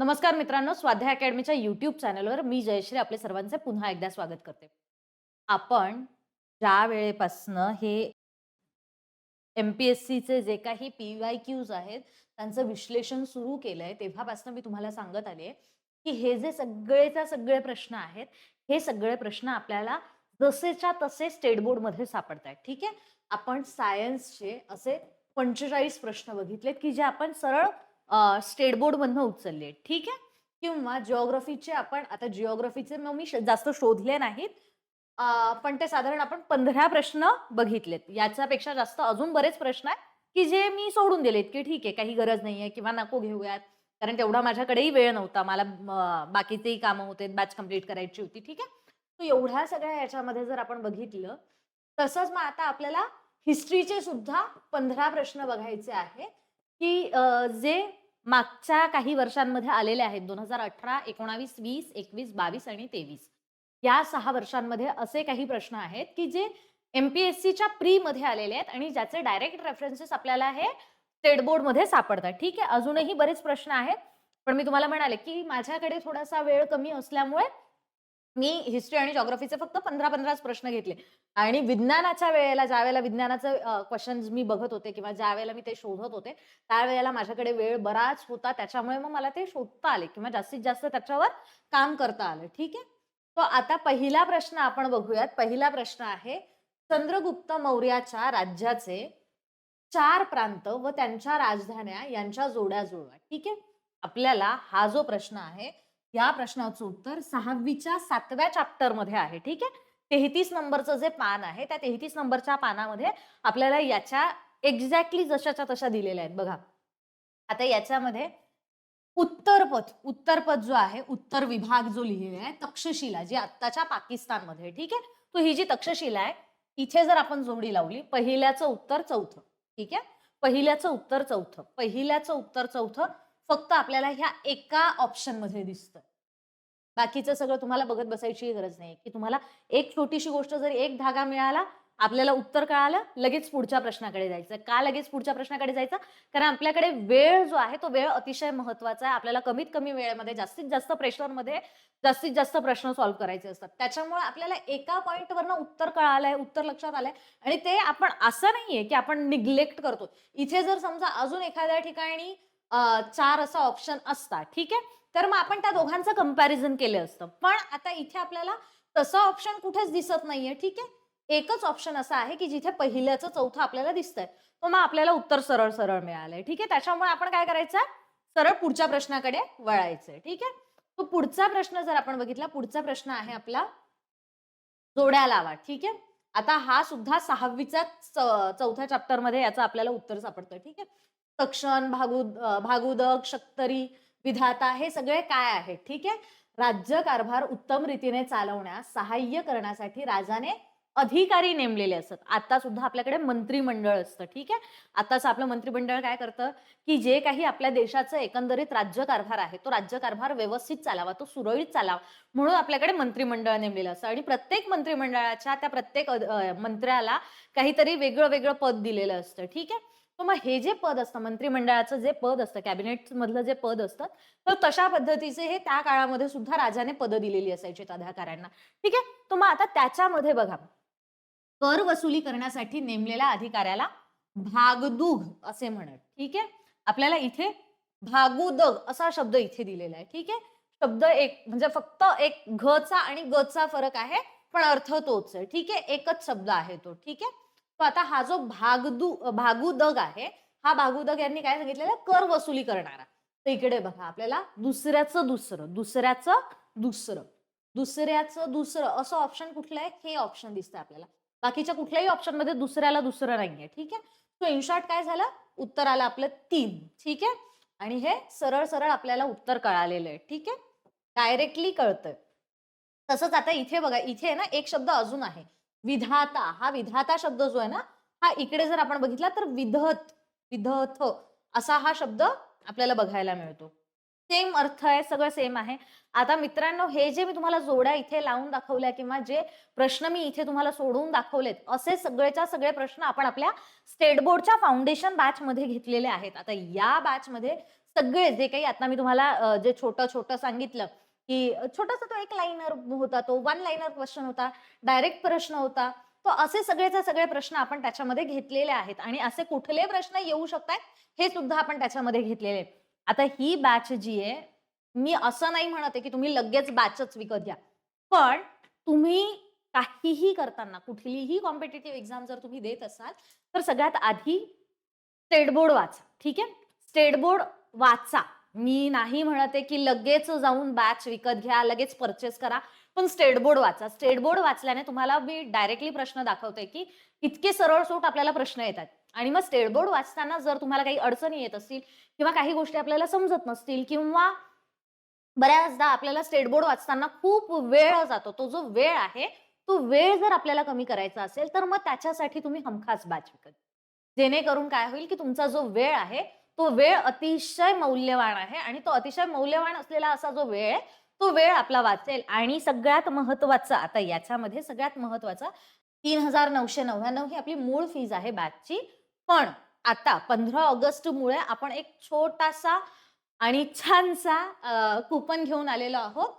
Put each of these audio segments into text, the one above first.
नमस्कार मित्रांनो स्वाध्याय अकॅडमीच्या युट्यूब चॅनलवर मी जयश्री आपले सर्वांचे पुन्हा एकदा स्वागत करते. आपण ज्या वेळेपासनं हे एम पी एस सीचे जे काही पी वाय क्यूज आहेत त्यांचं विश्लेषण सुरू केलंय तेव्हापासून मी तुम्हाला सांगत आले की हे जे सगळेच्या सगळे प्रश्न आहेत हे सगळे प्रश्न आपल्याला जसेच्या तसे स्टेट बोर्डमध्ये सापडत आहेत ठीक आहे? आपण सायन्सचे असे पंचेचाळीस प्रश्न बघितलेत की जे आपण सरळ स्टेट बोर्डमधनं उचलले. ठीक आहे? किंवा जिओग्राफीचे आपण आता जिओग्राफीचे मग मी जास्त शोधले नाहीत. पण ते साधारण आपण पंधरा प्रश्न बघितलेत. याच्यापेक्षा जास्त अजून बरेच प्रश्न आहेत की जे मी सोडून दिलेत की ठीक आहे काही गरज नाहीये किंवा नको घेऊयात. कारण तेवढा माझ्याकडेही वेळ नव्हता. मला बाकीचेही कामं होते बॅच कंप्लीट करायची होती. ठीक आहे? तर एवढ्या सगळ्या याच्यामध्ये जर आपण बघितलं तसंच मग आता आपल्याला हिस्ट्रीचे सुद्धा पंधरा प्रश्न बघायचे आहे की जे मागच्या काही वर्षांमध्ये आलेले आहेत. दोन हजार अठरा एकोणावीस वीस एकवीस बावीस आणि तेवीस. या सहा वर्षांमध्ये असे काही प्रश्न आहेत की जे एमपीएससीच्या प्री मध्ये आलेले आहेत आणि ज्याचे डायरेक्ट रेफरन्सेस आपल्याला हे स्टेट बोर्डमध्ये सापडतात. ठीक आहे? अजूनही बरेच प्रश्न आहेत. पण मी तुम्हाला म्हणाले की माझ्याकडे थोडासा वेळ कमी असल्यामुळे मी हिस्ट्री आणि जॉग्रफीचे फक्त पंधरा पंधराच प्रश्न घेतले. आणि विज्ञानाच्या वेळेला ज्या वेळेला विज्ञानाचे क्वेश्चन्स मी बघत होते किंवा ज्या वेळेला मी ते शोधत होते त्यावेळेला माझ्याकडे वेळ बराच होता. त्याच्यामुळे मग मला ते शोधता आले किंवा जास्तीत जास्त त्याच्यावर काम करता आलं. ठीक आहे? तो आता पहिला प्रश्न आपण बघूयात. पहिला प्रश्न आहे चंद्रगुप्त मौर्याच्या राज्याचे चार प्रांत व त्यांच्या राजधान्या यांच्या जोड्या जुळवा ठीक आहे? आपल्याला हा जो प्रश्न आहे या प्रश्नाचं उत्तर सहावीच्या सातव्या चॅप्टरमध्ये आहे ठीक आहे? तेहतीस नंबरचं जे पान आहे त्या तेहतीस नंबरच्या पानामध्ये आपल्याला याच्या एक्झॅक्टली जशाच्या तशा दिलेल्या आहेत. बघा. आता याच्यामध्ये उत्तरपथ उत्तरपथ जो आहे उत्तर विभाग जो लिहिलेला आहे तक्षशिला जी आत्ताच्या पाकिस्तानमध्ये ठीक आहे? तो ही जी तक्षशिला आहे इथे जर आपण जोडी लावली पहिल्याचं उत्तर चौथं ठीक आहे? पहिल्याचं उत्तर चौथं पहिल्याचं उत्तर चौथं फक्त आपल्याला ह्या एका ऑप्शनमध्ये दिसतं. बाकीचं सगळं तुम्हाला बघत बसायची गरज नाही की तुम्हाला एक छोटीशी गोष्ट जर एक धागा मिळाला आपल्याला उत्तर कळालं लगेच पुढच्या प्रश्नाकडे जायचं. का लगेच पुढच्या प्रश्नाकडे जायचं? कारण आपल्याकडे वेळ जो आहे तो वेळ अतिशय महत्त्वाचा आहे. आपल्याला कमीत कमी वेळेमध्ये जास्तीत जास्त प्रेशरमध्ये जास्तीत जास्त प्रश्न सॉल्व्ह करायचे असतात. त्याच्यामुळे आपल्याला एका पॉईंटवरनं उत्तर कळालंय उत्तर लक्षात आलंय आणि ते आपण असं नाहीये की आपण निग्लेक्ट करतो इथे जर समजा अजून एखाद्या ठिकाणी चार असा ऑप्शन असतात ठीक आहे? तर मग आपण त्या दोघांचं कंपॅरिझन केलं असतं. पण आता इथे आपल्याला तसं ऑप्शन कुठेच दिसत नाहीये ठीक आहे? एकच ऑप्शन असा आहे की जिथे पहिल्याचं चौथं आपल्याला दिसतंय. तो मग आपल्याला उत्तर सरळ सरळ मिळालंय ठीक आहे? त्याच्यामुळे आपण काय करायचं सरळ पुढच्या प्रश्नाकडे वळायचंय ठीक आहे? तो पुढचा प्रश्न जर आपण बघितला पुढचा प्रश्न आहे आपला जोड्या लावा ठीक आहे? आता हा सुद्धा सहावीचा चौथ्या चॅप्टरमध्ये याचं आपल्याला उत्तर सापडतं ठीक आहे? तक्षण भागुद भागुदक शक्तरी विधाता हे सगळे काय आहेत? ठीक आहे? राज्य कारभार उत्तम रीतीने चालवण्यास सहाय्य करण्यासाठी राजाने अधिकारी नेमलेले असतात आता सुद्धा आपल्याकडे मंत्रिमंडळ असतं. ठीक आहे? आताच आपलं मंत्रिमंडळ काय करतं? की जे काही आपल्या देशाचं एकंदरीत राज्यकारभार आहे तो राज्यकारभार व्यवस्थित चालावा तो सुरळीत चालावा म्हणून आपल्याकडे मंत्रिमंडळ नेमलेलं असतं. आणि प्रत्येक मंत्रिमंडळाच्या त्या प्रत्येक मंत्र्याला काहीतरी वेगळं वेगळं पद दिलेलं असतं. ठीक आहे? मग हे जे पद असतं मंत्रिमंडळाचं जे पद असतं कॅबिनेट मधलं जे पद असतं तर तशा पद्धतीचे हे त्या काळामध्ये सुद्धा राजाने पद दिलेली असायची अधिकाऱ्यांना ठीक आहे? तर मग आता त्याच्यामध्ये बघा. कर वसुली करण्यासाठी नेमलेल्या अधिकाऱ्याला भागदुग असे म्हणत. ठीक आहे? आपल्याला इथे भागुदग असा शब्द इथे दिलेला आहे. ठीक आहे? शब्द एक म्हणजे फक्त एक घचा आणि गचा फरक आहे पण अर्थ तोच आहे. ठीक आहे? एकच शब्द आहे तो. ठीक आहे? आता हा जो भागदू भागुदग आहे हा भागुदग यांनी काय सांगितलेलं कर वसुली करणारा. तर इकडे बघा आपल्याला दुसऱ्याचं दुसरं दुसऱ्याचं दुसरं दुसऱ्याचं दुसरं असं ऑप्शन कुठलं आहे? हे ऑप्शन दिसतं आपल्याला. बाकीच्या कुठल्याही ऑप्शनमध्ये दुसऱ्याला दुसरं नाहीये ठीक आहे? सो इन शॉर्ट काय झालं? उत्तर आलं आपलं तीन ठीक आहे? आणि हे सरळ सरळ आपल्याला उत्तर कळालेलं आहे ठीक आहे? डायरेक्टली कळतंय. तसंच आता इथे बघा इथे ना एक शब्द अजून आहे. विधाता हा विधाता शब्द जो आहे ना हा इकडे जर आपण बघितला तर विधत विधथ असा हा शब्द आपल्याला बघायला मिळतो. सेम अर्थ आहे सगळं सेम आहे. आता मित्रांनो हे जे मी तुम्हाला जोड्या इथे लावून दाखवल्या किंवा जे प्रश्न मी इथे तुम्हाला सोडवून दाखवलेत असे सगळेच्या सगळे प्रश्न आपण आपल्या स्टेट बोर्डच्या फाउंडेशन बॅच मध्ये घेतलेले आहेत. आता या बॅच मध्ये सगळे जे काही आता मी तुम्हाला जे छोटं छोटं सांगितलं की छोटासा तो एक लाईनर होता तो वन लाईनर क्वेश्चन होता डायरेक्ट प्रश्न होता. तो असे सगळेचे सगळे प्रश्न आपण त्याच्यामध्ये घेतलेले आहेत आणि असे कुठले प्रश्न येऊ शकतात हे सुद्धा आपण त्याच्यामध्ये घेतलेले. आता ही बॅच जी आहे मी असं नाही म्हणत आहे की तुम्ही लगेच बॅचच विकत घ्या. पण तुम्ही काहीही करताना कुठलीही कॉम्पिटेटिव्ह एक्झाम जर तुम्ही देत असाल तर सगळ्यात आधी स्टेट बोर्ड वाचा. ठीक आहे? स्टेट बोर्ड वाचा. मी नाही म्हणत आहे की लगेच जाऊन बॅच विकत घ्या लगेच परचेस करा पण स्टेट बोर्ड वाचा. स्टेट बोर्ड वाचल्याने तुम्हाला मी डायरेक्टली प्रश्न दाखवते की इतके सरळ सूट आपल्याला प्रश्न येतात. आणि मग स्टेट बोर्ड वाचताना जर तुम्हाला काही अडचणी येत असतील किंवा काही गोष्टी आपल्याला समजत नसतील किंवा बऱ्याचदा आपल्याला स्टेट बोर्ड वाचताना खूप वेळ जातो तो जो वेळ आहे तो वेळ जर आपल्याला कमी करायचा असेल तर मग त्याच्यासाठी तुम्ही हमखास बॅच विकत जेणेकरून काय होईल की तुमचा जो वेळ आहे तो वेळ अतिशय मौल्यवान आहे आणि तो अतिशय मौल्यवान असलेला असा जो वेळ आहे तो वेळ आपला वाचेल. आणि सगळ्यात महत्त्वाचा आता याच्यामध्ये सगळ्यात महत्त्वाचा तीन हजार नऊशे नव्याण्णव ही आपली मूळ फीज आहे बॅचची पण आता पंधरा ऑगस्ट मुळे आपण एक छोटासा आणि छानसा कुपन घेऊन आलेलो आहोत.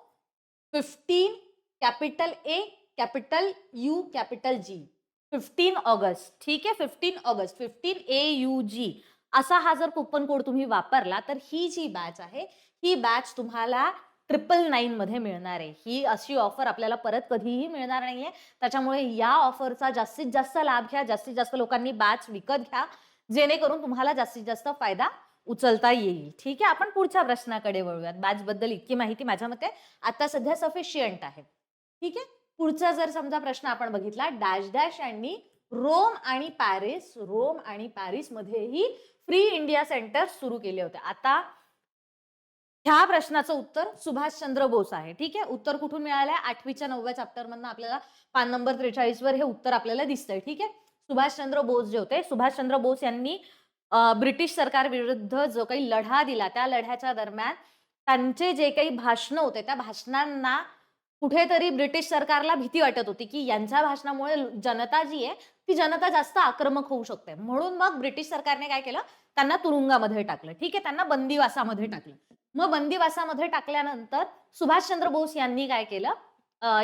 Fifteen capital A capital U capital G fifteen August ठीक आहे? Fifteen August fifteen A U G असा हा जर कुपन कोड तुम्ही वापरला तर ही जी बॅच आहे ही बॅच तुम्हाला ट्रिपल नाईन मध्ये मिळणार आहे. ही अशी ऑफर आपल्याला परत कधीही मिळणार नाहीये. त्याच्यामुळे या ऑफरचा जास्तीत जास्त लाभ घ्या जास्तीत जास्त लोकांनी बॅच विकत घ्या जेणेकरून तुम्हाला जास्तीत जास्त फायदा उचलता येईल. ठीक आहे? आपण पुढच्या प्रश्नाकडे वळूयात. बॅच बद्दल इतकी माहिती माझ्या मते आता सध्या सफिशियंट आहे. ठीक आहे? पुढचा जर समजा प्रश्न आपण बघितला डॅश डॅश यांनी रोम आणि पॅरिस रोम आणि पॅरिसमध्येही फ्री इंडिया सेंटर सुरू केले होते. आता ह्या प्रश्नाचं उत्तर सुभाषचंद्र बोस आहे. ठीक आहे? उत्तर कुठून मिळालंय? आठवीच्या नवव्या चॅप्टरमधनं आपल्याला पान नंबर त्रेचाळीसवर हे उत्तर आपल्याला दिसतंय. ठीक आहे? सुभाषचंद्र बोस जे होते सुभाषचंद्र बोस यांनी ब्रिटिश सरकार विरुद्ध जो काही लढा दिला त्या लढ्याच्या दरम्यान त्यांचे जे काही भाषणं होते त्या भाषणांना कुठेतरी ब्रिटिश सरकारला भीती वाटत होती की यांच्या भाषणामुळे जनता जी आहे ती जनता जास्त आक्रमक होऊ शकते. म्हणून मग ब्रिटिश सरकारने काय केलं? त्यांना तुरुंगामध्ये टाकलं. ठीक आहे त्यांना बंदिवासामध्ये टाकलं. मग बंदिवासामध्ये टाकल्यानंतर सुभाषचंद्र बोस यांनी काय केलं?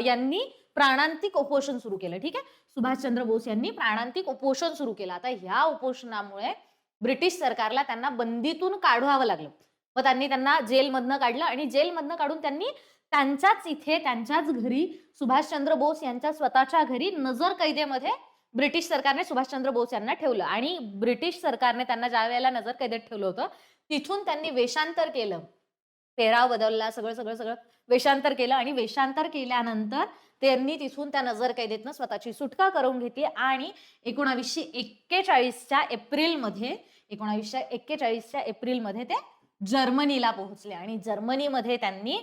यांनी प्राणांतिक उपोषण सुरू केलं. ठीक आहे? सुभाषचंद्र बोस यांनी प्राणांतिक उपोषण सुरू केलं. आता ह्या उपोषणामुळे ब्रिटिश सरकारला त्यांना बंदीतून काढवावं लागलं. मग त्यांनी त्यांना जेलमधनं काढलं आणि जेलमधनं काढून त्यांनी त्यांच्याच इथे त्यांच्याच घरी सुभाषचंद्र बोस यांच्या स्वतःच्या घरी नजर कैदेमध्ये ब्रिटिश सरकारने सुभाषचंद्र बोस यांना ठेवलं. आणि ब्रिटिश सरकारने त्यांना ज्या वेळेला नजर कैदेत ठेवलं होतं तिथून त्यांनी वेषांतर केलं. पेराव बदलला सगळं सगळं सगळं वेषांतर केलं आणि वेषांतर केल्यानंतर त्यांनी तिथून त्या नजर कैदेतनं स्वतःची सुटका करून घेतली आणि एकोणावीसशे एक्केचाळीसच्या एप्रिलमध्ये एकोणावीसशे एक्केचाळीसच्या एप्रिलमध्ये ते जर्मनीला पोहोचले आणि जर्मनीमध्ये त्यांनी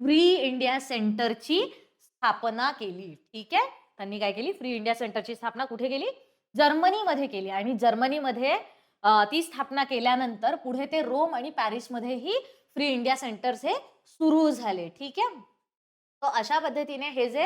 फ्री इंडिया सेंटरची स्थापना केली. ठीक आहे? त्यांनी काय केली? फ्री इंडिया सेंटरची स्थापना कुठे केली? जर्मनीमध्ये केली. आणि जर्मनीमध्ये ती स्थापना केल्यानंतर पुढे ते रोम आणि पॅरिसमध्येही फ्री इंडिया सेंटर्स हे सुरू झाले. ठीक आहे? तर अशा पद्धतीने हे जे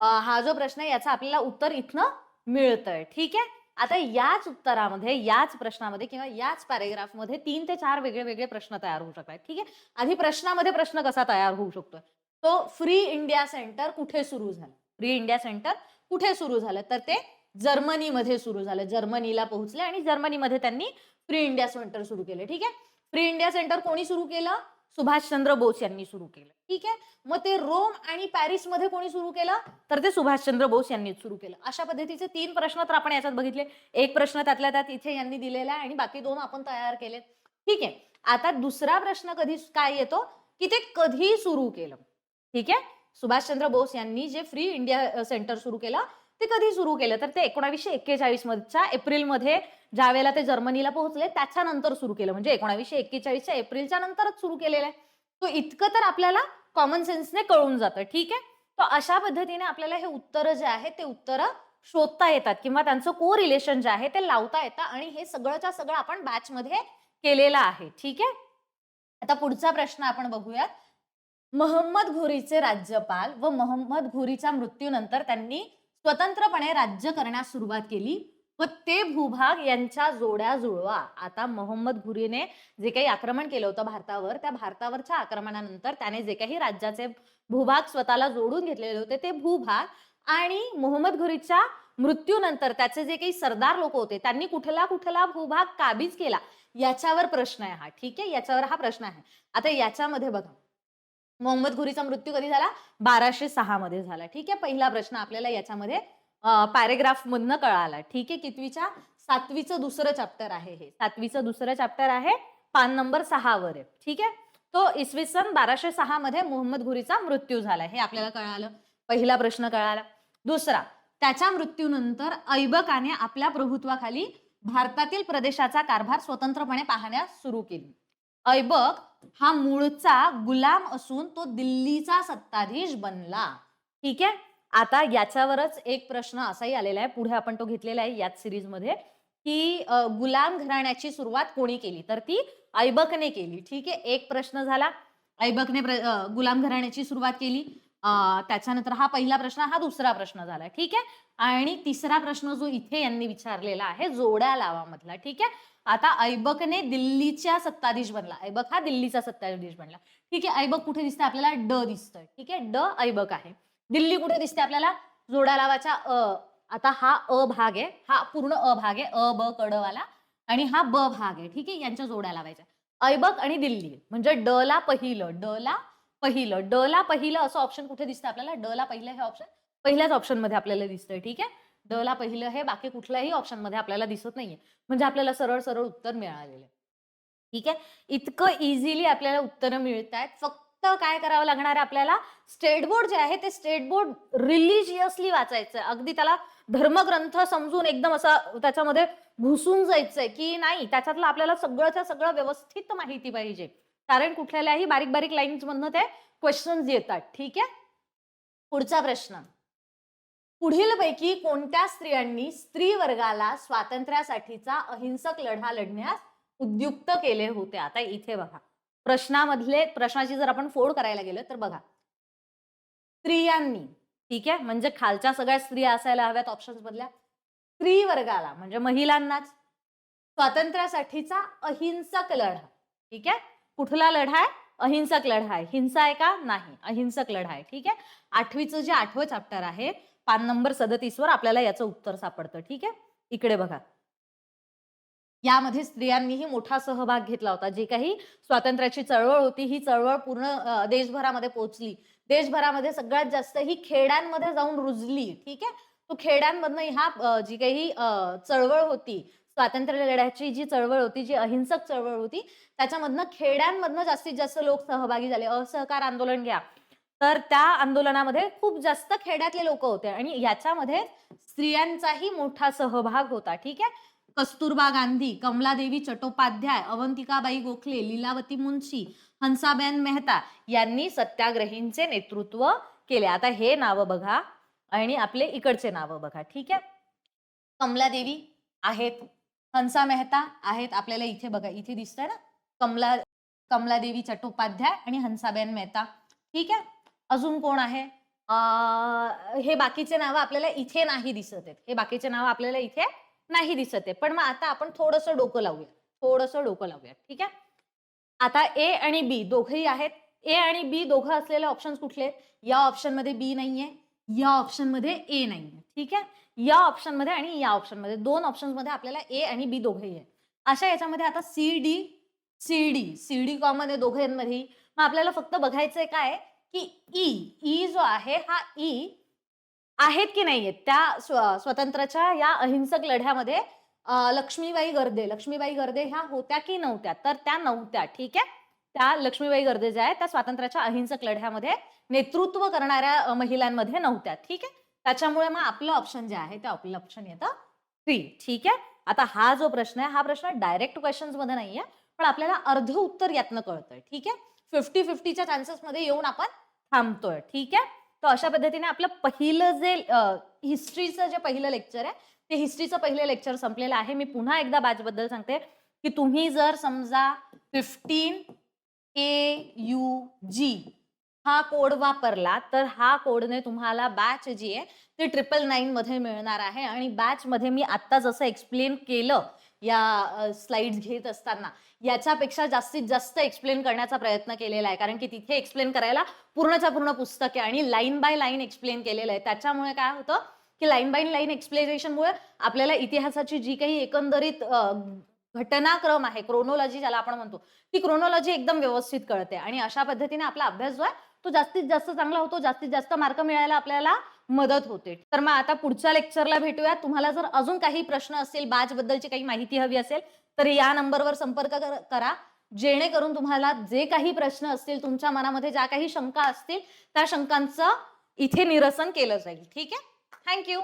हा जो प्रश्न आहे याचं आपल्याला उत्तर इथनं मिळतंय. ठीक आहे? आता याच उत्तरामध्ये याच प्रश्नामध्ये किंवा याच पॅरेग्राफमध्ये तीन ते चार वेगळे वेगळे प्रश्न तयार होऊ शकतात. ठीक आहे? आधी प्रश्नामध्ये प्रश्न कसा तयार होऊ शकतोय? तो फ्री इंडिया सेंटर कुठे सुरू झालं? फ्री इंडिया सेंटर कुठे सुरू झालं? तर ते जर्मनीमध्ये सुरू झालं. जर्मनीला पोहोचले आणि जर्मनीमध्ये त्यांनी फ्री इंडिया सेंटर सुरू केलं. ठीक आहे? फ्री इंडिया सेंटर कोणी सुरू केलं? सुभाषचंद्र बोस यांनी सुरू केलं. ठीक आहे? मग ते रोम आणि पॅरिसमध्ये कोणी सुरू केलं? तर ते सुभाषचंद्र बोस यांनीच सुरू केलं. अशा पद्धतीचे तीन प्रश्न तर आपण याच्यात बघितले. एक प्रश्न त्यातल्या त्यात इथे यांनी दिलेला आहे आणि बाकी दोन आपण तयार केले ठीक आहे? आता दुसरा प्रश्न कधी काय येतो? की ते कधी सुरू केलं? ठीक आहे? सुभाषचंद्र बोस यांनी जे फ्री इंडिया सेंटर सुरू केलं ते कधी सुरू केलं? तर ते एकोणावीसशे एक्केचाळीस मधच्या एप्रिलमध्ये ज्या वेळेला ते जर्मनीला पोहोचले त्याच्यानंतर सुरू केलं. म्हणजे एकोणावीसशे एक्केचाळीसच्या एप्रिलच्या नंतरच सुरू केलेलं आहे. तो इतकं तर आपल्याला कॉमन सेन्सने कळून जातं ठीक आहे? तर अशा पद्धतीने आपल्याला हे उत्तर जे आहे ते उत्तर शोधता येतात किंवा त्यांचं को रिलेशन जे आहे ते लावता येतं आणि हे सगळंच्या सगळं आपण बॅच मध्ये केलेलं आहे ठीक आहे? आता पुढचा प्रश्न आपण बघूयात. महम्मद घोरीचे राज्यपाल व महम्मद घोरीच्या मृत्यूनंतर त्यांनी स्वतंत्रपणे राज्य करण्यास सुरुवात केली. व ते भूभाग यांच्या जोड्या जुळवा. आता मोहम्मद घुरीने जे काही आक्रमण केलं होतं भारतावर त्या भारतावरच्या आक्रमणानंतर त्याने जे काही राज्याचे भूभाग स्वतःला जोडून घेतलेले होते ते भूभाग आणि मोहम्मद घुरीच्या मृत्यूनंतर त्याचे जे काही सरदार लोक होते त्यांनी कुठला कुठला भूभाग काबीज केला? याच्यावर प्रश्न आहे हा. ठीक आहे? याच्यावर हा प्रश्न आहे. आता याच्यामध्ये बघा. मोहम्मद घुरीचा मृत्यू कधी झाला? बाराशे सहा मध्ये झाला. ठीक आहे? पहिला प्रश्न आपल्याला याच्यामध्ये पॅरेग्राफ मधनं कळाला. ठीक आहे? कितवीच्या? सातवीचं दुसरं चॅप्टर आहे हे. सातवीचं दुसरं चॅप्टर आहे. पान नंबर सहा वर. आहे ठीक आहे? तो इसवी सन बाराशे सहा मध्ये मोहम्मद घुरीचा मृत्यू झाला. हे आपल्याला कळालं. पहिला प्रश्न कळाला. दुसरा त्याच्या मृत्यूनंतर ऐबकाने आपल्या प्रभुत्वाखाली भारतातील प्रदेशाचा कारभार स्वतंत्रपणे पाहण्यास सुरू केली. ऐबक हा मूळचा गुलाम असून तो दिल्लीचा सत्ताधीश बनला. ठीक आहे? आता याच्यावरच एक प्रश्न असाही आलेला आहे. पुढे आपण तो घेतलेला आहे याच सिरीजमध्ये की गुलाम घराण्याची सुरुवात कोणी केली? तर ती ऐबकने केली. ठीक आहे? एक प्रश्न झाला. ऐबकने गुलाम घराण्याची सुरुवात केली. त्याच्यानंतर हा पहिला प्रश्न हा दुसरा प्रश्न झाला ठीक आहे? आणि तिसरा प्रश्न जो इथे यांनी विचारलेला आहे जोड्या लावामधला ठीक आहे? आता ऐबकने दिल्लीच्या सत्ताधीश बनला. ऐबक हा दिल्लीचा सत्ताधीश बनला. ठीक आहे ऐबक कुठे दिसते आपल्याला? ड दिसतोय ठीक आहे? ड ऐबक आहे. दिल्ली कुठे दिसते आपल्याला? जोड्या लावाच्या अ आता हा अ भाग आहे हा पूर्ण अ भाग आहे अ ब कडवाला आणि हा ब भाग आहे ठीक आहे? यांच्या जोड्या लावायच्या. ऐबक आणि दिल्ली म्हणजे ड ला पहिलं ड ला पहिलं. ड ला पहिलं असं ऑप्शन कुठे दिसतं आपल्याला? ड ला पहिलं हे ऑप्शन पहिल्याच ऑप्शनमध्ये आपल्याला दिसतंय ठीक आहे? ड ला पहिलं हे बाकी कुठल्याही ऑप्शनमध्ये आपल्याला दिसत नाहीये. म्हणजे आपल्याला सरळ सरळ उत्तर मिळालेलं आहे. ठीक आहे? इतकं इझिली आपल्याला उत्तरं मिळत आहेत फक्त काय करावं लागणार आहे आपल्याला? स्टेट बोर्ड जे आहे ते स्टेट बोर्ड रिलिजियसली वाचायचं अगदी त्याला धर्मग्रंथ समजून एकदम असं त्याच्यामध्ये घुसून जायचंय की नाही त्याच्यातलं आपल्याला सगळंच्या सगळं व्यवस्थित माहिती पाहिजे. कारण कुठल्याही बारीक बारीक लाईन्स मधनं ते क्वेश्चन्स येतात. ठीक आहे? पुढचा प्रश्न. पुढीलपैकी कोणत्या स्त्रियांनी स्त्री वर्गाला स्वातंत्र्यासाठीचा अहिंसक लढा लढण्यास उद्युक्त केले होते? आता इथे बघा. प्रश्नामधले प्रश्नाची जर आपण फोड करायला गेलं तर बघा. स्त्रियांनी ठीक आहे? म्हणजे खालच्या सगळ्या स्त्रिया असायला हव्यात ऑप्शन्स मधल्या. स्त्री वर्गाला म्हणजे महिलांनाच स्वातंत्र्यासाठीचा अहिंसक लढा. ठीक आहे? कुठला लढा आहे अहिंसक लढा आहे हिंसा आहे का? नाही. अहिंसक लढा आहे ठीक आहे? आठवीचं जे आठवं चॅप्टर आहे पान नंबर सदतीसवर आपल्याला याचं उत्तर सापडतं. ठीक आहे? इकडे बघा. यामध्ये स्त्रियांनीही मोठा सहभाग घेतला होता. जे काही स्वातंत्र्याची चळवळ होती ही चळवळ पूर्ण देशभरामध्ये पोहोचली देशभरामध्ये सगळ्यात जास्त ही खेड्यांमध्ये जाऊन रुजली. ठीक आहे? तो खेड्यांमधनं ह्या जी काही चळवळ होती स्वातंत्र्य लढ्याची जी चळवळ होती जी अहिंसक चळवळ होती त्याच्यामधनं खेड्यांमधनं जास्तीत जास्त लोक सहभागी झाले. असहकार आंदोलन घ्या. तर त्या आंदोलनामध्ये खूप जास्त खेड्यातले लोक होते आणि याच्यामध्ये स्त्रियांचाही मोठा सहभाग होता. ठीक आहे? कस्तुरबा गांधी कमलादेवी चट्टोपाध्याय अवंतिकाबाई गोखले लीलावती मुंशी हंसाबेन मेहता यांनी सत्याग्रहींचे नेतृत्व केले. आता हे नाव बघा आणि आपले इकडचे नाव बघा. ठीक आहे? कमलादेवी आहेत. हंसा मेहता आहेत आपल्याला इथे बघा इथे दिसतंय ना? कमला कमलादेवी चट्टोपाध्याय आणि हंसाबेन मेहता. ठीक आहे? अजून कोण आहे? हे बाकीचे नाव आपल्याला इथे नाही दिसत आहेत. हे बाकीचे नाव आपल्याला इथे नाही दिसत आहे पण मग आता आपण थोडंसं डोकं लावूया. थोडंसं डोकं लावूया. ठीक आहे? आता ए आणि बी दोघेही आहेत. ए आणि बी दोघं असलेले ऑप्शन कुठले आहेत? या ऑप्शनमध्ये बी नाहीये. या ऑप्शनमध्ये ए नाही आहे ठीक आहे? या ऑप्शनमध्ये आणि या ऑप्शनमध्ये दोन ऑप्शनमध्ये आपल्याला ए आणि बी दोघेही आहे अशा याच्यामध्ये आता C D C D C D common आहे दोघांमध्ये मग आपल्याला फक्त बघायचंय काय? की ई ई जो आहे हा ई आहेत की नाहीयेत? त्या स्व- स्वतंत्राच्या या अहिंसक लढ्यामध्ये लक्ष्मीबाई गर्दे. लक्ष्मीबाई गर्दे ह्या होत्या की नव्हत्या? तर त्या नव्हत्या. ठीक आहे? त्या लक्ष्मीबाई गर्दे ज्या आहेत. त्या स्वातंत्र्याच्या अहिंसक लढ्यामध्ये नेतृत्व करणाऱ्या महिलांमध्ये नव्हत्या. ठीक आहे? त्याच्यामुळे मग आपलं ऑप्शन जे आहे ते आपलं ऑप्शन येतं. थ्री ठीक आहे? आता हा जो प्रश्न आहे हा प्रश्न डायरेक्ट क्वेश्चन्समध्ये नाहीये पण आपल्याला अर्ध उत्तर यातनं कळतंय. ठीक आहे? फिफ्टी फिफ्टीच्या चान्सेस मध्ये येऊन आपण थांबतोय. ठीक आहे? तर अशा पद्धतीने आपलं पहिलं जे हिस्ट्रीचं जे पहिलं लेक्चर आहे ते हिस्ट्रीचं पहिलं लेक्चर संपलेलं आहे. मी पुन्हा एकदा बॅच बद्दल सांगते की तुम्ही जर समजा फिफ्टीन ए यू जी हा कोड वापरला तर हा कोडने तुम्हाला बॅच जी आहे ती ट्रिपल नाईन मध्ये मिळणार आहे. आणि बॅच मध्ये मी आता जसं एक्सप्लेन केलं या स्लाइड्स घेत असताना याच्यापेक्षा जास्तीत जास्त एक्सप्लेन करण्याचा प्रयत्न केलेला आहे. कारण की तिथे एक्सप्लेन करायला पूर्णच्या पूर्ण पुस्तक आहे आणि लाईन बाय लाईन एक्सप्लेन केलेलं आहे. त्याच्यामुळे काय होतं की लाईन बाय लाईन एक्सप्लेनेशनमुळे आपल्याला इतिहासाची जी काही एकंदरीत घटनाक्रम आहे क्रोनॉलॉजी ज्याला आपण म्हणतो ती क्रोनॉलॉजी एकदम व्यवस्थित कळते. आणि अशा पद्धतीने आपला अभ्यास जो आहे तो जास्तीत जास्त चांगला होतो जास्तीत जास्त मार्क मिळायला आपल्याला मदत होते. तर मग आता पुढच्या लेक्चरला भेटूया. तुम्हाला जर अजून काही प्रश्न असेल बॅच बद्दलची काही माहिती हवी असेल तर या नंबरवर संपर्क करा जेणेकरून तुम्हाला जे काही प्रश्न असतील तुमच्या मनामध्ये ज्या काही शंका असतील त्या शंकांचं इथे निरसन केलं जाईल. ठीक आहे? थँक्यू